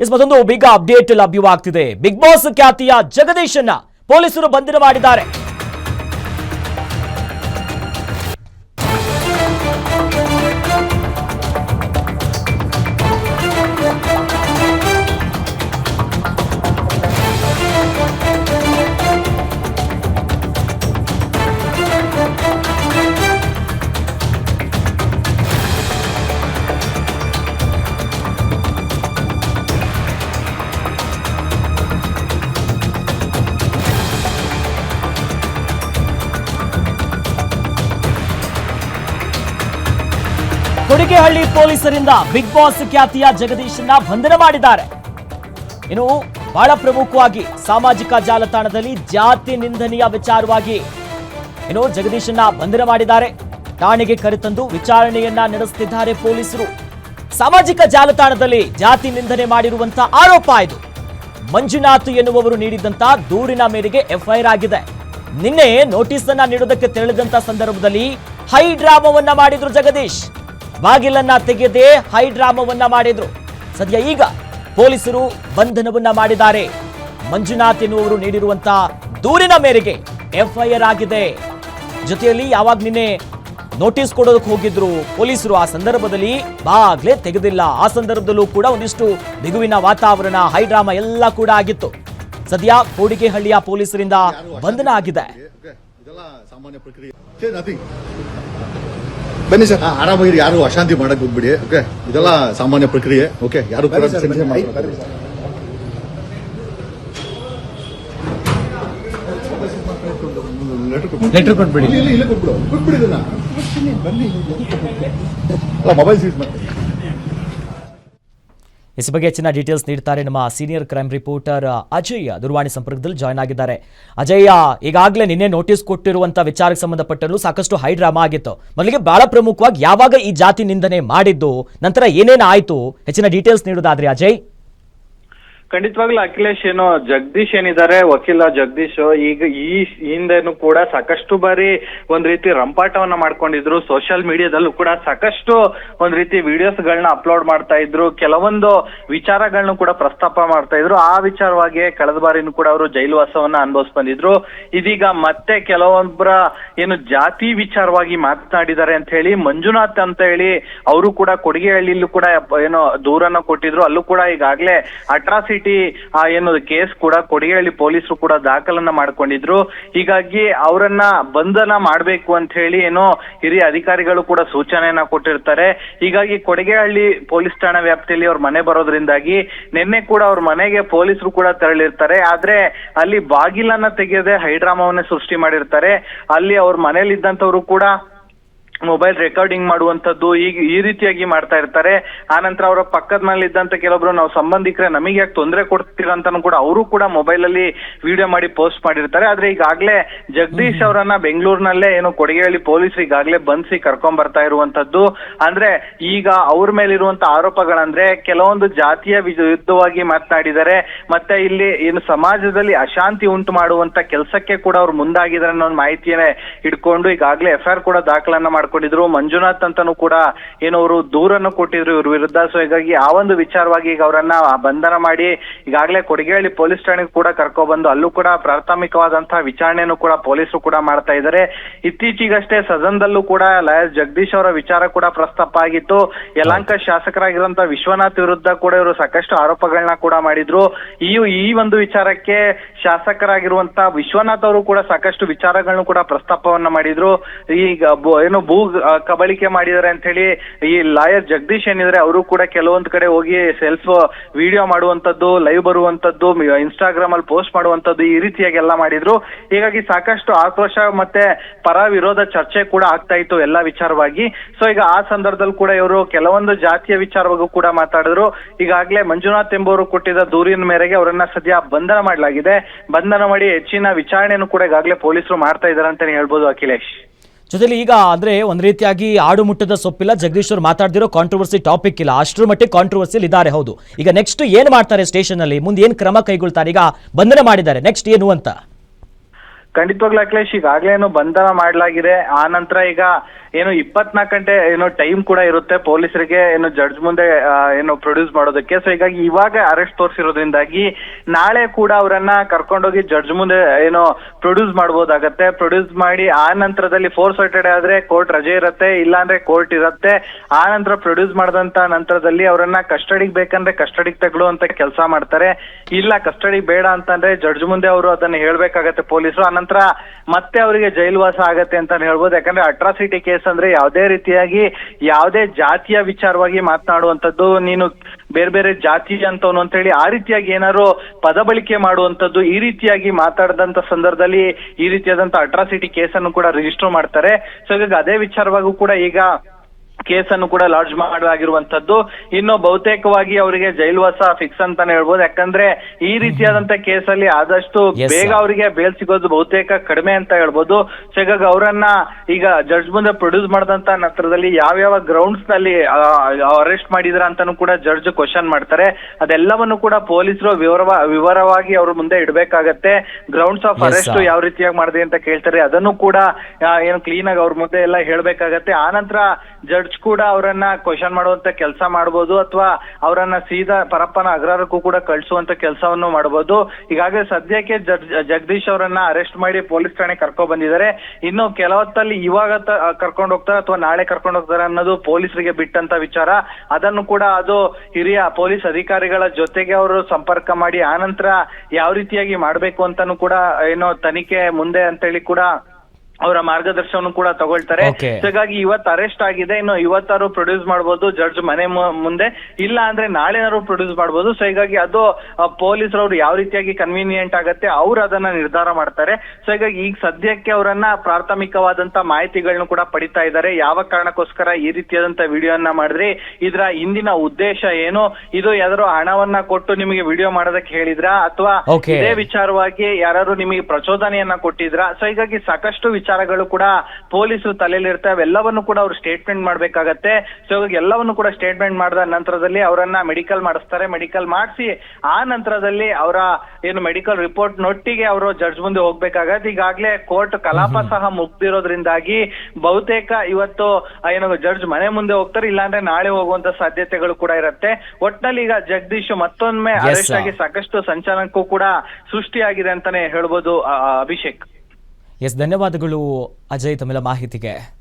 Is ಮತ್ತೊಂದು big update ಲಭ್ಯವಾಗ್ತಿದೆ Bigg Boss ಖ್ಯಾತಿಯ ಜಗದೀಶನ್ನ ಪೊಲೀಸರು ಬಂಧನ ಮಾಡಿದ್ದಾರೆ ಕೊಡಿಗೆಹಳ್ಳಿ ಪೊಲೀಸರಿಂದ ಬಿಗ್ ಬಾಸ್ ಖ್ಯಾತಿಯ ಜಗದೀಶನ್ನ ಬಂಧನ ಮಾಡಿದ್ದಾರೆ. ಇನ್ನು ಬಹಳ ಪ್ರಮುಖವಾಗಿ ಸಾಮಾಜಿಕ ಜಾಲತಾಣದಲ್ಲಿ ಜಾತಿ ನಿಂದನೆಯ ವಿಚಾರವಾಗಿ ಇನ್ನು ಜಗದೀಶನ್ನ ಬಂಧನ ಮಾಡಿದ್ದಾರೆ. ಠಾಣೆಗೆ ಕರೆತಂದು ವಿಚಾರಣೆಯನ್ನ ನಡೆಸುತ್ತಿದ್ದಾರೆ ಪೊಲೀಸರು. ಸಾಮಾಜಿಕ ಜಾಲತಾಣದಲ್ಲಿ ಜಾತಿ ನಿಂದನೆ ಮಾಡಿರುವಂತಹ ಆರೋಪ ಇದು. ಮಂಜುನಾಥ್ ಎನ್ನುವವರು ನೀಡಿದಂತ ದೂರಿನ ಮೇರೆಗೆ ಎಫ್ಐಆರ್ ಆಗಿದೆ. ನಿನ್ನೆ ನೋಟಿಸ್ ಅನ್ನ ನೀಡೋದಕ್ಕೆ ತೆರಳಿದಂತ ಸಂದರ್ಭದಲ್ಲಿ ಹೈ ಡ್ರಾಮಾವನ್ನ ಮಾಡಿದ್ರು ಜಗದೀಶ್. ಬಾಗಿಲನ್ನ ತೆಗೆಯದೆ ಹೈಡ್ರಾಮವನ್ನ ಮಾಡಿದ್ರು. ಸದ್ಯ ಈಗ ಪೊಲೀಸರು ಬಂಧನವನ್ನ ಮಾಡಿದ್ದಾರೆ. ಮಂಜುನಾಥ್ ಎನ್ನುವರು ನೀಡಿರುವಂತ ದೂರಿನ ಮೇರೆಗೆ ಎಫ್ಐಆರ್ ಆಗಿದೆ. ಜೊತೆಯಲ್ಲಿ ಯಾವಾಗ ನಿನ್ನೆ ನೋಟಿಸ್ ಕೊಡೋದಕ್ಕೆ ಹೋಗಿದ್ರು ಪೊಲೀಸರು, ಆ ಸಂದರ್ಭದಲ್ಲಿ ಬಾಗ್ಲೇ ತೆಗೆದಿಲ್ಲ. ಆ ಸಂದರ್ಭದಲ್ಲೂ ಕೂಡ ಒಂದಿಷ್ಟು ಬಿಗುವಿನ ವಾತಾವರಣ, ಹೈಡ್ರಾಮಾ ಎಲ್ಲ ಕೂಡ ಆಗಿತ್ತು. ಸದ್ಯ ಕೋಡಿಗೆಹಳ್ಳಿಯ ಪೊಲೀಸರಿಂದ ಬಂಧನ ಆಗಿದೆ ಓಕೆ ಇದೆಲ್ಲ ಸಾಮಾನ್ಯ ಪ್ರಕ್ರಿಯೆ ನಥಿಂಗ್ ಬನ್ನಿ ಸರ್. ಆರಾಮಾಗಿರಿ ಯಾರು ಅಶಾಂತಿ ಮಾಡಕ್ ಹೋಗ್ಬಿಡಿ ಓಕೆ ಇದೆಲ್ಲ ಸಾಮಾನ್ಯ ಪ್ರಕ್ರಿಯೆ ಓಕೆ ಯಾರು ಕೂಡ. ಲೆಟರ್ ಕೊಟ್ಬಿಡಿ. ಇಲ್ಲ ಕೊಟ್ಬಿಡು. ಅಲ್ಲ ಮೊಬೈಲ್ ಸೀಟ್ ಮಾಡಿ ಇಸ್ ಬಗ್ಗೆ ಹೆಚ್ಚಿನ ಡೀಟೇಲ್ಸ್ ನೀಡ್ತಾರೆ ನಮ್ಮ ಸೀನಿಯರ್ ಕ್ರೈಮ್ ರಿಪೋರ್ಟರ್ ಅಜಯ್ ದೂರವಾಣಿ ಸಂಪರ್ಕದಲ್ಲಿ ಜಾಯ್ನ್ ಆಗಿದ್ದಾರೆ. ಅಜಯ್ ಈಗಾಗಲೇ ನಿನ್ನೆ ನೋಟಿಸ್ ಕೊಟ್ಟಿರುವಂತಹ ವಿಚಾರಕ್ಕೆ ಸಂಬಂಧಪಟ್ಟಲು ಸಾಕಷ್ಟು ಹೈ ಡ್ರಾಮಾ ಆಗಿತ್ತು. ಮೊದಲಿಗೆ ಬಹಳ ಪ್ರಮುಖವಾಗಿ ಯಾವಾಗ ಈ ಜಾತಿ ನಿಂದನೆ ಮಾಡಿದ್ದು, ನಂತರ ಏನೇನು ಆಯಿತು? ಹೆಚ್ಚಿನ ಡೀಟೇಲ್ಸ್ ನೀಡೋದಾದ್ರೆ ಅಜಯ್. ಖಂಡಿತವಾಗ್ಲೂ ಅಖಿಲೇಶ್ ಏನು ಜಗದೀಶ್ ಏನಿದ್ದಾರೆ, ವಕೀಲ ಜಗದೀಶ್, ಈಗ ಈ ಹಿಂದೆನು ಕೂಡ ಸಾಕಷ್ಟು ಬಾರಿ ಒಂದ್ ರೀತಿ ರಂಪಾಟವನ್ನ ಮಾಡ್ಕೊಂಡಿದ್ರು. ಸೋಷಿಯಲ್ ಮೀಡಿಯಾದಲ್ಲೂ ಕೂಡ ಸಾಕಷ್ಟು ಒಂದ್ ರೀತಿ ವಿಡಿಯೋಸ್ ಗಳನ್ನ ಅಪ್ಲೋಡ್ ಮಾಡ್ತಾ ಇದ್ರು. ಕೆಲವೊಂದು ವಿಚಾರಗಳನ್ನು ಕೂಡ ಪ್ರಸ್ತಾಪ ಮಾಡ್ತಾ ಇದ್ರು. ಆ ವಿಚಾರವಾಗಿ ಕಳೆದ ಬಾರಿನೂ ಕೂಡ ಅವರು ಜೈಲುವಾಸವನ್ನ ಅನುಭವಿಸ್ ಬಂದಿದ್ರು. ಇದೀಗ ಮತ್ತೆ ಕೆಲವೊಬ್ಬರ ಏನು ಜಾತಿ ವಿಚಾರವಾಗಿ ಮಾತನಾಡಿದ್ದಾರೆ ಅಂತ ಹೇಳಿ, ಮಂಜುನಾಥ್ ಅಂತ ಹೇಳಿ ಅವರು ಕೂಡ ಕೊಡಿಗೆಹಳ್ಳಿಲೂ ಕೂಡ ಏನೋ ದೂರನ್ನ ಕೊಟ್ಟಿದ್ರು. ಅಲ್ಲೂ ಕೂಡ ಈಗಾಗ್ಲೇ ಅಟ್ರಾಸಿಟಿ ಆ ಏನು ಕೇಸ್ ಕೂಡ ಕೊಡಿಗೆಹಳ್ಳಿ ಪೊಲೀಸರು ಕೂಡ ದಾಖಲನ್ನ ಮಾಡ್ಕೊಂಡಿದ್ರು. ಹೀಗಾಗಿ ಅವರನ್ನ ಬಂಧನ ಮಾಡಬೇಕು ಅಂತ ಹೇಳಿ ಏನೋ ಹಿರಿಯ ಅಧಿಕಾರಿಗಳು ಕೂಡ ಸೂಚನೆಯನ್ನ ಕೊಟ್ಟಿರ್ತಾರೆ. ಹೀಗಾಗಿ ಕೊಡಗೇಹಳ್ಳಿ ಪೊಲೀಸ್ ಠಾಣಾ ವ್ಯಾಪ್ತಿಯಲ್ಲಿ ಅವ್ರ ಮನೆ ಬರೋದ್ರಿಂದಾಗಿ ನಿನ್ನೆ ಕೂಡ ಅವ್ರ ಮನೆಗೆ ಪೊಲೀಸರು ಕೂಡ ತೆರಳಿರ್ತಾರೆ. ಆದ್ರೆ ಅಲ್ಲಿ ಬಾಗಿಲನ್ನ ತೆಗೆಯದೆ ಹೈಡ್ರಾಮಾವನ್ನೇ ಸೃಷ್ಟಿ ಮಾಡಿರ್ತಾರೆ. ಅಲ್ಲಿ ಅವ್ರ ಇದ್ದಂತವರು ಕೂಡ ಮೊಬೈಲ್ ರೆಕಾರ್ಡಿಂಗ್ ಮಾಡುವಂತದ್ದು ಈಗ ಈ ರೀತಿಯಾಗಿ ಮಾಡ್ತಾ ಇರ್ತಾರೆ. ಆನಂತರ ಅವರ ಪಕ್ಕದ ಮನೇಲಿ ಇದ್ದಂತ ಕೆಲವೊಬ್ರು ನಾವು ಸಂಬಂಧಿಕರೇ ನಮಗೆ ಯಾಕೆ ತೊಂದರೆ ಕೊಡ್ತೀರಾ ಅಂತಾನು ಕೂಡ ಅವರು ಕೂಡ ಮೊಬೈಲ್ ಅಲ್ಲಿ ವಿಡಿಯೋ ಮಾಡಿ ಪೋಸ್ಟ್ ಮಾಡಿರ್ತಾರೆ. ಆದ್ರೆ ಈಗಾಗಲೇ ಜಗದೀಶ್ ಅವರನ್ನ ಬೆಂಗಳೂರಿನಲ್ಲೇ ಏನು ಕೊಡಗೆಹಳ್ಳಿ ಪೊಲೀಸರು ಈಗಾಗಲೇ ಬಂಧಿಸಿ ಕರ್ಕೊಂಡ್ ಬರ್ತಾ ಇರುವಂತದ್ದು ಅಂದ್ರೆ ಈಗ ಅವ್ರ ಮೇಲಿರುವಂತ ಆರೋಪಗಳಂದ್ರೆ ಕೆಲವೊಂದು ಜಾತಿಯ ವಿರುದ್ಧವಾಗಿ ಮಾತನಾಡಿದ್ದಾರೆ ಮತ್ತೆ ಇಲ್ಲಿ ಏನು ಸಮಾಜದಲ್ಲಿ ಅಶಾಂತಿ ಉಂಟು ಮಾಡುವಂತ ಕೆಲಸಕ್ಕೆ ಕೂಡ ಅವ್ರು ಮುಂದಾಗಿದ್ದಾರೆ ಅನ್ನೋ ಒಂದು ಮಾಹಿತಿಯನ್ನೇ ಇಟ್ಕೊಂಡು ಈಗಾಗಲೇ ಎಫ್ಐಆರ್ ಕೂಡ ದಾಖಲನ್ನ ಮಾಡ್ಕೊಂಡಿದ್ರು. ಮಂಜುನಾಥ್ ಅಂತಾನು ಕೂಡ ಏನೋ ಅವರು ದೂರನ್ನು ಕೊಟ್ಟಿದ್ರು ಇವ್ರ ವಿರುದ್ಧ. ಸೊ ಹೀಗಾಗಿ ಆ ಒಂದು ವಿಚಾರವಾಗಿ ಈಗ ಅವರನ್ನ ಬಂಧನ ಮಾಡಿ ಈಗಾಗಲೇ ಕೊಡಗೇಹಳ್ಳಿ ಪೊಲೀಸ್ ಠಾಣೆಗೆ ಕೂಡ ಕರ್ಕೊಬಂದು ಅಲ್ಲೂ ಕೂಡ ಪ್ರಾಥಮಿಕವಾದಂತಹ ವಿಚಾರಣೆಯನ್ನು ಕೂಡ ಪೊಲೀಸರು ಕೂಡ ಮಾಡ್ತಾ ಇದ್ದಾರೆ. ಇತ್ತೀಚೆಗಷ್ಟೇ ಸದನದಲ್ಲೂ ಕೂಡ ಲಯಸ್ ಜಗದೀಶ್ ಅವರ ವಿಚಾರ ಕೂಡ ಪ್ರಸ್ತಾಪ ಆಗಿತ್ತು ಯಲಾಂಕ ಶಾಸಕರಾಗಿರುವಂತಹ ವಿಶ್ವನಾಥ್ ವಿರುದ್ಧ ಕೂಡ ಇವರು ಸಾಕಷ್ಟು ಆರೋಪಗಳನ್ನ ಕೂಡ ಮಾಡಿದ್ರು. ಈ ಈ ಒಂದು ವಿಚಾರಕ್ಕೆ ಶಾಸಕರಾಗಿರುವಂತಹ ವಿಶ್ವನಾಥ್ ಅವರು ಕೂಡ ಸಾಕಷ್ಟು ವಿಚಾರಗಳನ್ನು ಕೂಡ ಪ್ರಸ್ತಾಪವನ್ನ ಮಾಡಿದ್ರು. ಈಗ ಏನು ಕಬಳಿಕೆ ಮಾಡಿದ್ದಾರೆ ಅಂತ ಹೇಳಿ ಈ ಲಾಯರ್ ಜಗದೀಶ್ ಏನಿದ್ರೆ ಅವರು ಕೂಡ ಕೆಲವೊಂದ್ ಕಡೆ ಹೋಗಿ ಸೆಲ್ಫ್ ವಿಡಿಯೋ ಮಾಡುವಂತದ್ದು ಲೈವ್ ಬರುವಂತದ್ದು ಇನ್ಸ್ಟಾಗ್ರಾಮ್ ಅಲ್ಲಿ ಪೋಸ್ಟ್ ಮಾಡುವಂತದ್ದು ಈ ರೀತಿಯಾಗಿ ಎಲ್ಲ ಮಾಡಿದ್ರು. ಹೀಗಾಗಿ ಸಾಕಷ್ಟು ಆಕ್ರೋಶ ಮತ್ತೆ ಪರ ವಿರೋಧ ಚರ್ಚೆ ಕೂಡ ಆಗ್ತಾ ಇತ್ತು ಎಲ್ಲಾ ವಿಚಾರವಾಗಿ. ಸೊ ಈಗ ಆ ಸಂದರ್ಭದಲ್ಲಿ ಕೂಡ ಇವರು ಕೆಲವೊಂದು ಜಾತಿಯ ವಿಚಾರವಾಗೂ ಕೂಡ ಮಾತಾಡಿದ್ರು. ಈಗಾಗಲೇ ಮಂಜುನಾಥ್ ಎಂಬುವರು ಕೊಟ್ಟಿದ್ದ ದೂರಿನ ಮೇರೆಗೆ ಅವರನ್ನ ಸದ್ಯ ಬಂಧನ ಮಾಡಲಾಗಿದೆ. ಬಂಧನ ಮಾಡಿ ಹೆಚ್ಚಿನ ವಿಚಾರಣೆಯನ್ನು ಕೂಡ ಈಗಾಗಲೇ ಪೊಲೀಸರು ಮಾಡ್ತಾ ಇದ್ದಾರೆ ಅಂತಾನೆ ಹೇಳ್ಬೋದು ಅಖಿಲೇಶ್. ಜೊತೆಲಿ ಈಗ ಅಂದ್ರೆ ಒಂದ್ ರೀತಿಯಾಗಿ ಆಡು ಮುಟ್ಟದ ಸೊಪ್ಪಿಲ್ಲ. ಜಗದೀಶ್ವರ್ ಮಾತಾಡ್ದಿರೋ ಕಾಂಟ್ರವರ್ಸಿ ಟಾಪಿಕ್ ಇಲ್ಲ. ಅಷ್ಟರ ಮಟ್ಟಿಗೆ ಕಾಂಟ್ರವರ್ಸಿಲ್ ಇದ್ದಾರೆ ಹೌದು. ಈಗ ನೆಕ್ಸ್ಟ್ ಏನ್ ಮಾಡ್ತಾರೆ ಸ್ಟೇಷನ್ ಅಲ್ಲಿ? ಮುಂದೆ ಏನ್ ಕ್ರಮ ಕೈಗೊಳ್ತಾರೆ? ಈಗ ಬಂಧನ ಮಾಡಿದ್ದಾರೆ. ನೆಕ್ಸ್ಟ್ ಏನು ಅಂತ? ಖಂಡಿತವಾಗ್ಲೂ ಅಖಿಲೇಶ್ ಈಗಾಗ್ಲೇ ಏನು ಬಂಧನ ಮಾಡಲಾಗಿದೆ. ಆ ನಂತರ ಈಗ ಏನು ಇಪ್ಪತ್ನಾಲ್ಕು ಗಂಟೆ ಏನು ಟೈಮ್ ಕೂಡ ಇರುತ್ತೆ. ಪೊಲೀಸರಿಗೆ ಏನು ಜಡ್ಜ್ ಮುಂದೆ ಆ, ಏನು ಪ್ರೊಡ್ಯೂಸ್ ಮಾಡೋದಕ್ಕೆ. ಸೊ ಹೀಗಾಗಿ ಇವಾಗ ಅರೆಸ್ಟ್ ತೋರಿಸಿರೋದ್ರಿಂದಾಗಿ ನಾಳೆ ಕೂಡ ಅವರನ್ನ ಕರ್ಕೊಂಡೋಗಿ ಜಡ್ಜ್ ಮುಂದೆ ಏನು ಪ್ರೊಡ್ಯೂಸ್ ಮಾಡ್ಬೋದಾಗತ್ತೆ. ಪ್ರೊಡ್ಯೂಸ್ ಮಾಡಿ ಆ ನಂತರದಲ್ಲಿ ಫೋರ್ ಸೈಟೆಡ್ ಆದ್ರೆ ಕೋರ್ಟ್ ರಜೆ ಇರುತ್ತೆ. ಇಲ್ಲಾಂದ್ರೆ ಕೋರ್ಟ್ ಇರುತ್ತೆ. ಆ ನಂತರ ಪ್ರೊಡ್ಯೂಸ್ ಮಾಡಿದಂತ ನಂತರದಲ್ಲಿ ಅವರನ್ನ ಕಸ್ಟಡಿಗೆ ಬೇಕಂದ್ರೆ ಕಸ್ಟಡಿಗೆ ತಗೊಳ್ಳುವಂತ ಕೆಲಸ ಮಾಡ್ತಾರೆ. ಇಲ್ಲ ಕಸ್ಟಡಿ ಬೇಡ ಅಂತಂದ್ರೆ ಜಡ್ಜ್ ಮುಂದೆ ಅವರು ಅದನ್ನ ಹೇಳ್ಬೇಕಾಗತ್ತೆ ಪೊಲೀಸರು. ಆನಂತರ ಮತ್ತೆ ಅವರಿಗೆ ಜೈಲುವಾಸ ಆಗತ್ತೆ ಅಂತ ಹೇಳ್ಬೋದು. ಯಾಕಂದ್ರೆ ಅಟ್ರಾಸಿಟಿ ಕೇಸ್ ಅಂದ್ರೆ ಯಾವುದೇ ರೀತಿಯಾಗಿ ಯಾವುದೇ ಜಾತಿಯ ವಿಚಾರವಾಗಿ ಮಾತನಾಡುವಂಥದ್ದು, ನೀನು ಬೇರೆ ಬೇರೆ ಜಾತಿ ಅಂತವನು ಅಂತ ಹೇಳಿ ಆ ರೀತಿಯಾಗಿ ಏನಾದ್ರು ಪದ ಬಳಕೆ ಮಾಡುವಂತದ್ದು ಈ ರೀತಿಯಾಗಿ ಮಾತಾಡದಂತ ಸಂದರ್ಭದಲ್ಲಿ ಈ ರೀತಿಯಾದಂತ ಅಟ್ರಾಸಿಟಿ ಕೇಸನ್ನು ಕೂಡ ರಿಜಿಸ್ಟರ್ ಮಾಡ್ತಾರೆ. ಸೊ ಹಾಗಾಗಿ ಅದೇ ವಿಚಾರವಾಗೂ ಕೂಡ ಈಗ ಕೇಸನ್ನು ಕೂಡ ಲಾಡ್ಜ್ ಮಾಡಲಾಗಿರುವಂತದ್ದು ಇನ್ನು ಬಹುತೇಕವಾಗಿ ಅವರಿಗೆ ಜೈಲ್ವಾಸ ಫಿಕ್ಸ್ ಅಂತಾನೆ ಹೇಳ್ಬೋದು. ಯಾಕಂದ್ರೆ ಈ ರೀತಿಯಾದಂತ ಕೇಸಲ್ಲಿ ಆದಷ್ಟು Yes, ಬೇಗ sir. ಅವರಿಗೆ ಬೇಲ್ ಸಿಗೋದು ಬಹುತೇಕ ಕಡಿಮೆ ಅಂತ ಹೇಳ್ಬೋದು. ಸೊ ಹೀಗಾಗಿ ಅವರನ್ನ ಈಗ ಜಡ್ಜ್ ಮುಂದೆ ಪ್ರೊಡ್ಯೂಸ್ ಮಾಡಿದಂತ ನಂತರದಲ್ಲಿ ಯಾವ್ಯಾವ ಗ್ರೌಂಡ್ಸ್ನಲ್ಲಿ ಅರೆಸ್ಟ್ ಮಾಡಿದ್ರ ಅಂತಾನು ಕೂಡ ಜಡ್ಜ್ ಕ್ವಶನ್ ಮಾಡ್ತಾರೆ. ಅದೆಲ್ಲವನ್ನು ಕೂಡ ಪೊಲೀಸರು ವಿವರ ವಿವರವಾಗಿ ಅವ್ರ ಮುಂದೆ ಇಡಬೇಕಾಗತ್ತೆ. Grounds of Yes, arrest sir. ಯಾವ ರೀತಿಯಾಗಿ ಮಾಡಿದೆ ಅಂತ ಕೇಳ್ತಾರೆ. ಅದನ್ನು ಕೂಡ ಆ, ಏನು ಕ್ಲೀನ್ ಆಗಿ ಅವ್ರ ಮುಂದೆ ಎಲ್ಲ ಹೇಳ್ಬೇಕಾಗತ್ತೆ. ಆ ನಂತರ ಕೂಡ ಅವರನ್ನ ಕ್ವಶನ್ ಮಾಡುವಂತ ಕೆಲಸ ಮಾಡಬಹುದು ಅಥವಾ ಅವರನ್ನ ಸೀದಾ ಪರಪ್ಪನ ಅಗ್ರಹಾರಕ್ಕೂ ಕೂಡ ಕಳಿಸುವಂತ ಕೆಲಸವನ್ನು ಮಾಡಬಹುದು ಈಗಾಗಲೇ ಸದ್ಯಕ್ಕೆ ಜಗದೀಶ್ ಅವರನ್ನ ಅರೆಸ್ಟ್ ಮಾಡಿ ಪೊಲೀಸ್ ಠಾಣೆ ಕರ್ಕೊಂಡ್ ಬಂದಿದ್ದಾರೆ. ಇನ್ನು ಕೆಲವತ್ತಲ್ಲಿ ಇವಾಗ ಕರ್ಕೊಂಡು ಹೋಗ್ತಾರೆ ಅಥವಾ ನಾಳೆ ಕರ್ಕೊಂಡು ಹೋಗ್ತಾರೆ ಅನ್ನೋದು ಪೊಲೀಸರಿಗೆ ಬಿಟ್ಟಂತ ವಿಚಾರ. ಅದನ್ನು ಕೂಡ ಅದು ಹಿರಿಯ ಪೊಲೀಸ್ ಅಧಿಕಾರಿಗಳ ಜೊತೆಗೆ ಅವರು ಸಂಪರ್ಕ ಮಾಡಿ ಆನಂತರ ಯಾವ ರೀತಿಯಾಗಿ ಮಾಡಬೇಕು ಅಂತಾನು ಕೂಡ ಏನೋ ತನಿಖೆ ಮುಂದೆ ಅಂತೇಳಿ ಕೂಡ ಅವರ ಮಾರ್ಗದರ್ಶನ ಕೂಡ ತಗೊಳ್ತಾರೆ. ಹಾಗಾಗಿ ಇವತ್ ಇವತ್ತು ಅರೆಸ್ಟ್ ಆಗಿದೆ. ಇನ್ನು ಇವತ್ತಾರು ಪ್ರೊಡ್ಯೂಸ್ ಮಾಡ್ಬೋದು ಜಡ್ಜ್ ಮನೆ ಮು- ಮುಂದೆ. ಇಲ್ಲ ಅಂದ್ರೆ ನಾಳೆನಾರು ಪ್ರೊಡ್ಯೂಸ್ ಮಾಡ್ಬೋದು. ಸೊ ಹೀಗಾಗಿ ಅದು ಪೊಲೀಸರವ್ರು ಯಾವ ರೀತಿಯಾಗಿ ಕನ್ವೀನಿಯಂಟ್ ಆಗತ್ತೆ ಅವ್ರು ಅದನ್ನ ನಿರ್ಧಾರ ಮಾಡ್ತಾರೆ. ಸೊ ಹೀಗಾಗಿ ಈಗ ಸದ್ಯಕ್ಕೆ ಅವರನ್ನ ಪ್ರಾಥಮಿಕವಾದಂತ ಮಾಹಿತಿಗಳನ್ನ ಕೂಡ ಪಡಿತಾ ಇದ್ದಾರೆ. ಯಾವ ಕಾರಣಕ್ಕೋಸ್ಕರ ಈ ರೀತಿಯಾದಂತ ವಿಡಿಯೋನ ಮಾಡಿದ್ರಿ? ಇದರ ಹಿಂದಿನ ಉದ್ದೇಶ ಏನು? ಇದು ಯಾವ್ದಾದ್ರು ಹಣವನ್ನ ಕೊಟ್ಟು ನಿಮಗೆ ವಿಡಿಯೋ ಮಾಡೋದಕ್ಕೆ ಹೇಳಿದ್ರಾ? ಅಥವಾ Okay. ಇದೇ ವಿಚಾರವಾಗಿ ಯಾರು ನಿಮಗೆ ಪ್ರಚೋದನೆಯನ್ನ ಕೊಟ್ಟಿದ್ರ? ಸೊ ಹೀಗಾಗಿ ಸಾಕಷ್ಟು ವಿಚಾರಗಳು ಕೂಡ ಪೊಲೀಸರು ತಲೆಯಲ್ಲಿ ಇರ್ತವೆ ಅವೆಲ್ಲವನ್ನು ಕೂಡ ಅವರು ಸ್ಟೇಟ್ಮೆಂಟ್ ಮಾಡ್ಬೇಕಾಗತ್ತೆ. ಸೊ ಎಲ್ಲವನ್ನು ಕೂಡ ಸ್ಟೇಟ್ಮೆಂಟ್ ಮಾಡಿದ ನಂತರದಲ್ಲಿ ಅವರನ್ನ ಮೆಡಿಕಲ್ ಮಾಡಿಸ್ತಾರೆ. ಮೆಡಿಕಲ್ ಮಾಡಿಸಿ ಆ ನಂತರದಲ್ಲಿ ಅವರ ಏನು ಮೆಡಿಕಲ್ ರಿಪೋರ್ಟ್ ನೊಟ್ಟಿಗೆ ಅವರು ಜಡ್ಜ್ ಮುಂದೆ ಹೋಗ್ಬೇಕಾಗತ್ತೆ. ಈಗಾಗಲೇ ಕೋರ್ಟ್ ಕಲಾಪ ಸಹ ಮುಗ್ದಿರೋದ್ರಿಂದಾಗಿ ಬಹುತೇಕ ಇವತ್ತು ಏನು ಜಡ್ಜ್ ಮನೆ ಮುಂದೆ ಹೋಗ್ತಾರೆ. ಇಲ್ಲಾಂದ್ರೆ ನಾಳೆ ಹೋಗುವಂತ ಸಾಧ್ಯತೆಗಳು ಕೂಡ ಇರುತ್ತೆ. ಒಟ್ನಲ್ಲಿ ಈಗ ಜಗದೀಶ್ ಮತ್ತೊಮ್ಮೆ ಅರೆಸ್ಟ್ ಆಗಿ ಸಾಕಷ್ಟು ಸಂಚಲನಕ್ಕೂ ಕೂಡ ಸೃಷ್ಟಿಯಾಗಿದೆ ಅಂತಾನೆ ಹೇಳ್ಬೋದು ಅಭಿಷೇಕ್. ಎಸ್ ಧನ್ಯವಾದಗಳು ಅಜಯ್ ತಮಿಳ ಮಾಹಿತಿಗೆ.